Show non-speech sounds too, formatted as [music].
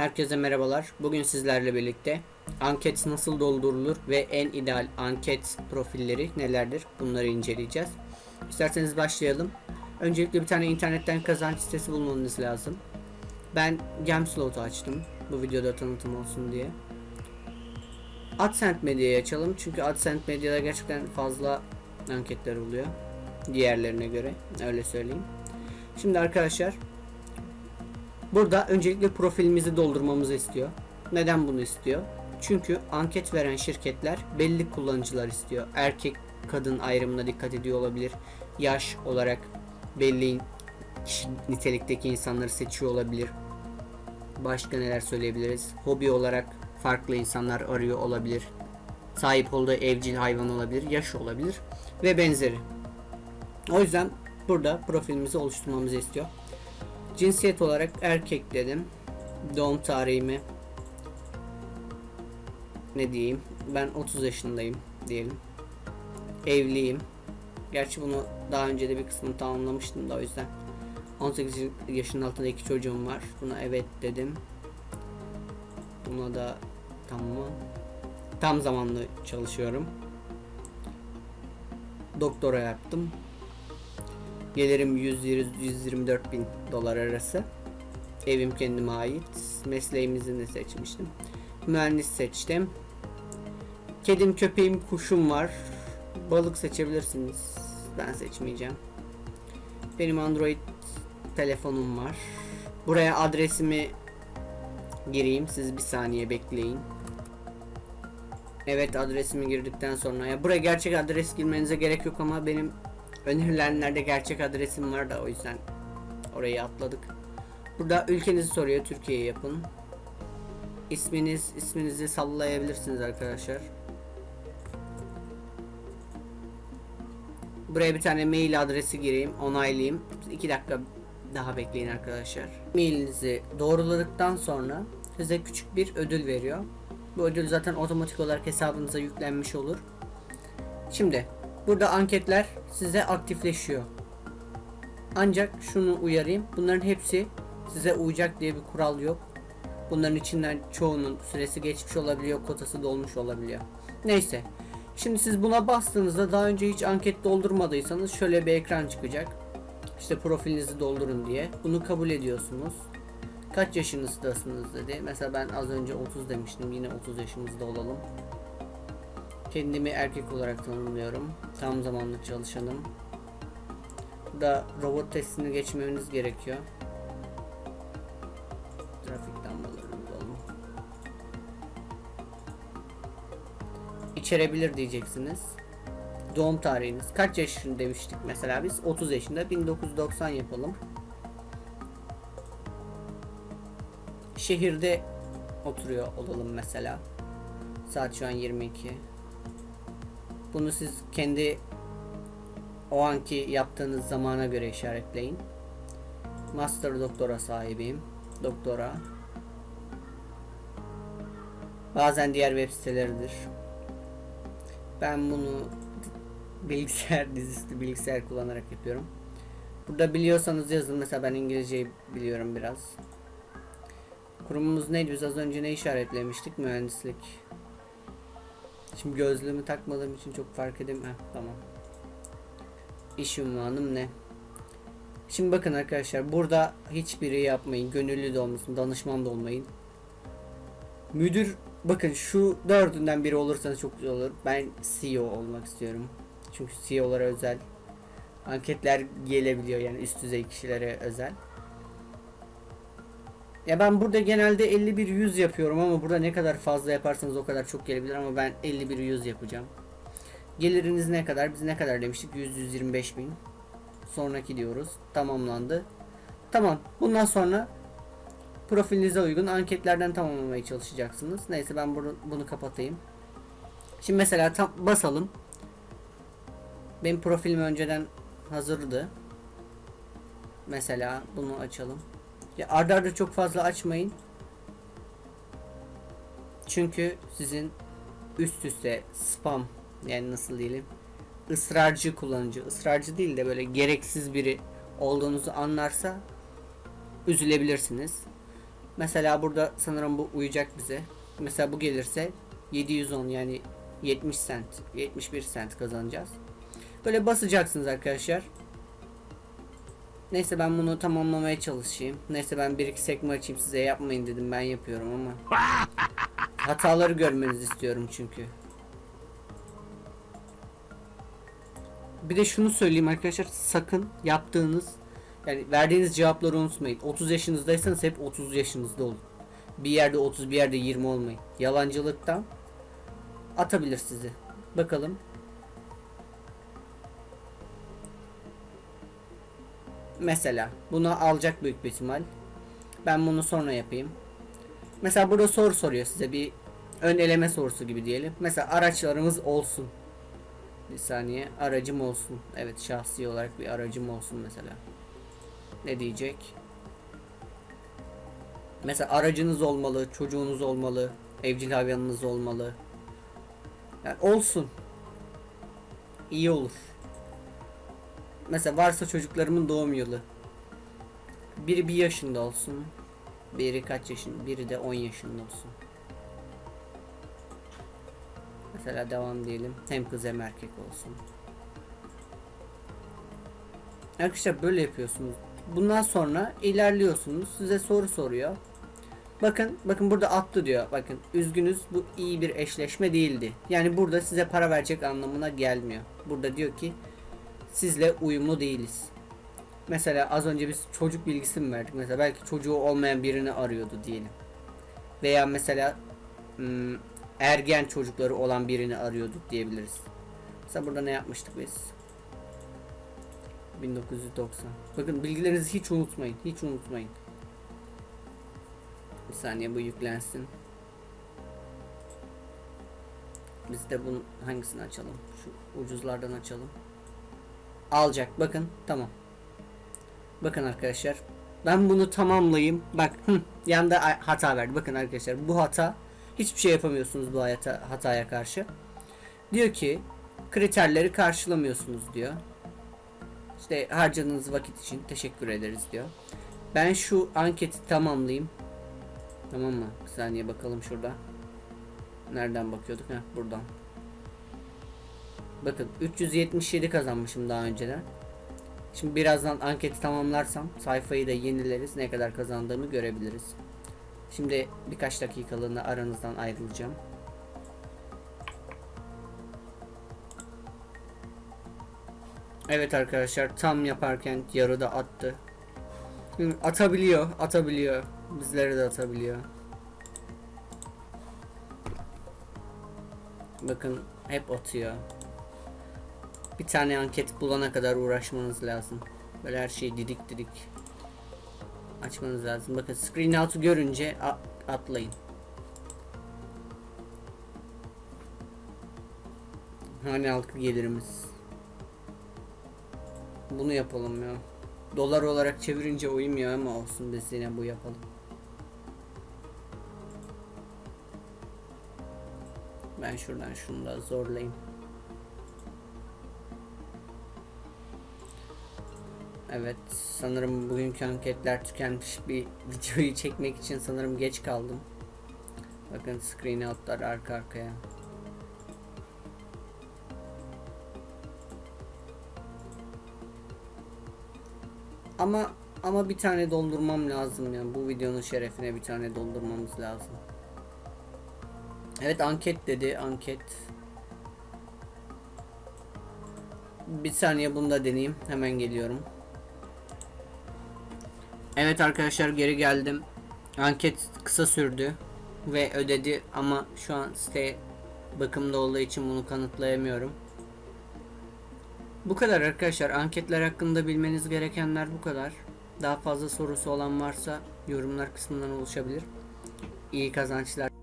Herkese merhabalar. Bugün sizlerle birlikte anket nasıl doldurulur ve en ideal anket profilleri nelerdir bunları inceleyeceğiz. İsterseniz başlayalım. Öncelikle bir tane internetten kazanç sitesi bulmanız lazım. Ben Gamslot'u açtım bu videoda tanıtım olsun diye. AdSense Medya'yı açalım çünkü AdSense Medya'da gerçekten fazla anketler oluyor. Diğerlerine göre öyle söyleyeyim. Şimdi arkadaşlar Burada öncelikle profilimizi doldurmamızı istiyor. Neden bunu istiyor? Çünkü anket veren şirketler belli kullanıcılar istiyor. Erkek kadın ayrımına dikkat ediyor olabilir. Yaş olarak belli kişi nitelikteki insanları seçiyor olabilir. Başka neler söyleyebiliriz? Hobi olarak farklı insanlar arıyor olabilir. Sahip olduğu evcil hayvan olabilir, yaş olabilir ve benzeri. O yüzden burada profilimizi oluşturmamızı istiyor. Cinsiyet olarak erkek dedim. Doğum tarihimi ne diyeyim? Ben 30 yaşındayım diyelim. Evliyim. Gerçi bunu daha önce de bir kısmını tamamlamıştım da o yüzden. 18 yaşının altında iki çocuğum var. Buna evet dedim. Buna da tamam mı? Tam zamanlı çalışıyorum. Doktora yaptım. Gelirim 100-124 bin dolar arası. Evim kendime ait. Mesleğimizi de seçmiştim. Mühendis seçtim. Kedim, köpeğim, kuşum var. Balık seçebilirsiniz. Ben seçmeyeceğim. Benim Android telefonum var. Buraya adresimi gireyim. Siz bir saniye bekleyin. Evet adresimi girdikten sonra ya buraya gerçek adres girmenize gerek yok ama benim önerilenlerde gerçek adresim var da o yüzden orayı atladık. Burada ülkenizi soruyor. Türkiye yapın. İsminiz isminizi sallayabilirsiniz arkadaşlar. Buraya bir tane mail adresi gireyim, onaylayayım. 2 dakika daha bekleyin arkadaşlar. Mailinizi doğruladıktan sonra size küçük bir ödül veriyor. Bu ödül zaten otomatik olarak hesabınıza yüklenmiş olur. Şimdi burada anketler size aktifleşiyor. Ancak şunu uyarayım. Bunların hepsi size uyacak diye bir kural yok. Bunların içinden çoğunun süresi geçmiş olabiliyor, kotası dolmuş olabiliyor. Neyse. Şimdi siz buna bastığınızda daha önce hiç anket doldurmadıysanız şöyle bir ekran çıkacak. İşte profilinizi doldurun diye. Bunu kabul ediyorsunuz. Kaç yaşınızdasınız dedi. Mesela ben az önce 30 demiştim. Yine 30 yaşımızda olalım. Kendimi erkek olarak tanımlıyorum. Tam zamanlı çalışanım. Burada robot testini geçmeniz gerekiyor. Trafik lambalarını alalım. İçerebilir diyeceksiniz. Doğum tarihiniz. Kaç yaşında demiştik mesela biz? 30 yaşında. 1990 yapalım. Şehirde oturuyor olalım mesela. Saat şu an 22. Bunu siz kendi o anki yaptığınız zamana göre işaretleyin. Master doktora sahibiyim. Doktora. Bazen diğer web siteleridir. Ben bunu bilgisayar [laughs] dizisi bilgisayar kullanarak yapıyorum. Burada biliyorsanız yazın. Mesela ben İngilizceyi biliyorum biraz. Kurumumuz neydi? Biz az önce ne işaretlemiştik? Mühendislik. Şimdi gözlüğümü takmadığım için çok fark. Heh, tamam. İş unvanım ne? Şimdi bakın arkadaşlar burada hiçbiri yapmayın. Gönüllü de olmasın, danışman da olmayın. Müdür bakın şu dördünden biri olursanız çok güzel olur. Ben CEO olmak istiyorum. Çünkü CEO'lara özel anketler gelebiliyor yani üst düzey kişilere özel. Ya ben burada genelde 51 100 yapıyorum ama burada ne kadar fazla yaparsanız o kadar çok gelebilir ama ben 51 100 yapacağım. Geliriniz ne kadar? Biz ne kadar demiştik? 100 125 bin. Sonraki diyoruz. Tamamlandı. Tamam. Bundan sonra profilinize uygun anketlerden tamamlamaya çalışacaksınız. Neyse ben bunu, bunu kapatayım. Şimdi mesela tam basalım. Benim profilim önceden hazırdı. Mesela bunu açalım. Ya arda arda çok fazla açmayın. Çünkü sizin üst üste spam yani nasıl diyelim ısrarcı kullanıcı ısrarcı değil de böyle gereksiz biri olduğunuzu anlarsa üzülebilirsiniz. Mesela burada sanırım bu uyacak bize. Mesela bu gelirse 710 yani 70 sent, 71 sent kazanacağız. Böyle basacaksınız arkadaşlar. Neyse ben bunu tamamlamaya çalışayım. Neyse ben bir iki sekme açayım size yapmayın dedim ben yapıyorum ama. [laughs] Hataları görmenizi istiyorum çünkü. Bir de şunu söyleyeyim arkadaşlar sakın yaptığınız yani verdiğiniz cevapları unutmayın. 30 yaşınızdaysanız hep 30 yaşınızda olun. Bir yerde 30 bir yerde 20 olmayın. Yalancılıktan atabilir sizi. Bakalım. Mesela bunu alacak büyük bir ihtimal. Ben bunu sonra yapayım. Mesela burada soru soruyor size bir ön eleme sorusu gibi diyelim. Mesela araçlarımız olsun. Bir saniye aracım olsun. Evet şahsi olarak bir aracım olsun mesela. Ne diyecek? Mesela aracınız olmalı, çocuğunuz olmalı, evcil hayvanınız olmalı. Yani olsun. İyi olur. Mesela varsa çocuklarımın doğum yılı. Biri bir yaşında olsun. Biri kaç yaşında? Biri de 10 yaşında olsun. Mesela devam diyelim. Hem kız hem erkek olsun. Arkadaşlar böyle yapıyorsunuz. Bundan sonra ilerliyorsunuz. Size soru soruyor. Bakın bakın burada attı diyor. Bakın üzgünüz bu iyi bir eşleşme değildi. Yani burada size para verecek anlamına gelmiyor. Burada diyor ki sizle uyumlu değiliz. Mesela az önce biz çocuk bilgisi mi verdik? Mesela belki çocuğu olmayan birini arıyordu diyelim. Veya mesela ım, ergen çocukları olan birini arıyorduk diyebiliriz. Mesela burada ne yapmıştık biz? 1990. Bakın bilgilerinizi hiç unutmayın. Hiç unutmayın. Bir saniye bu yüklensin. Biz de bunun hangisini açalım? Şu ucuzlardan açalım. Alacak. Bakın tamam. Bakın arkadaşlar. Ben bunu tamamlayayım. Bak hı, yanda hata verdi. Bakın arkadaşlar bu hata hiçbir şey yapamıyorsunuz bu hayata, hataya karşı. Diyor ki kriterleri karşılamıyorsunuz diyor. İşte harcadığınız vakit için teşekkür ederiz diyor. Ben şu anketi tamamlayayım. Tamam mı? Bir saniye bakalım şurada. Nereden bakıyorduk? Heh, buradan. Bakın 377 kazanmışım daha önceden. Şimdi birazdan anketi tamamlarsam sayfayı da yenileriz. Ne kadar kazandığımı görebiliriz. Şimdi birkaç dakikalığına aranızdan ayrılacağım. Evet arkadaşlar tam yaparken yarıda attı. Atabiliyor, atabiliyor. Bizleri de atabiliyor. Bakın hep atıyor. Bir tane anket bulana kadar uğraşmanız lazım. Böyle her şeyi didik didik açmanız lazım. Bakın screen out'u görünce atlayın. Hani halkı gelirimiz. Bunu yapalım ya. Dolar olarak çevirince uymuyor ama olsun biz yine bu yapalım. Ben şuradan şunu da zorlayayım. Evet sanırım bugünkü anketler tükenmiş bir [laughs] videoyu çekmek için sanırım geç kaldım. Bakın screen outlar arka arkaya. Ama ama bir tane doldurmam lazım yani bu videonun şerefine bir tane doldurmamız lazım. Evet anket dedi anket. Bir saniye bunu da deneyeyim hemen geliyorum. Evet arkadaşlar geri geldim. Anket kısa sürdü ve ödedi ama şu an site bakımda olduğu için bunu kanıtlayamıyorum. Bu kadar arkadaşlar. Anketler hakkında bilmeniz gerekenler bu kadar. Daha fazla sorusu olan varsa yorumlar kısmından oluşabilir. İyi kazançlar.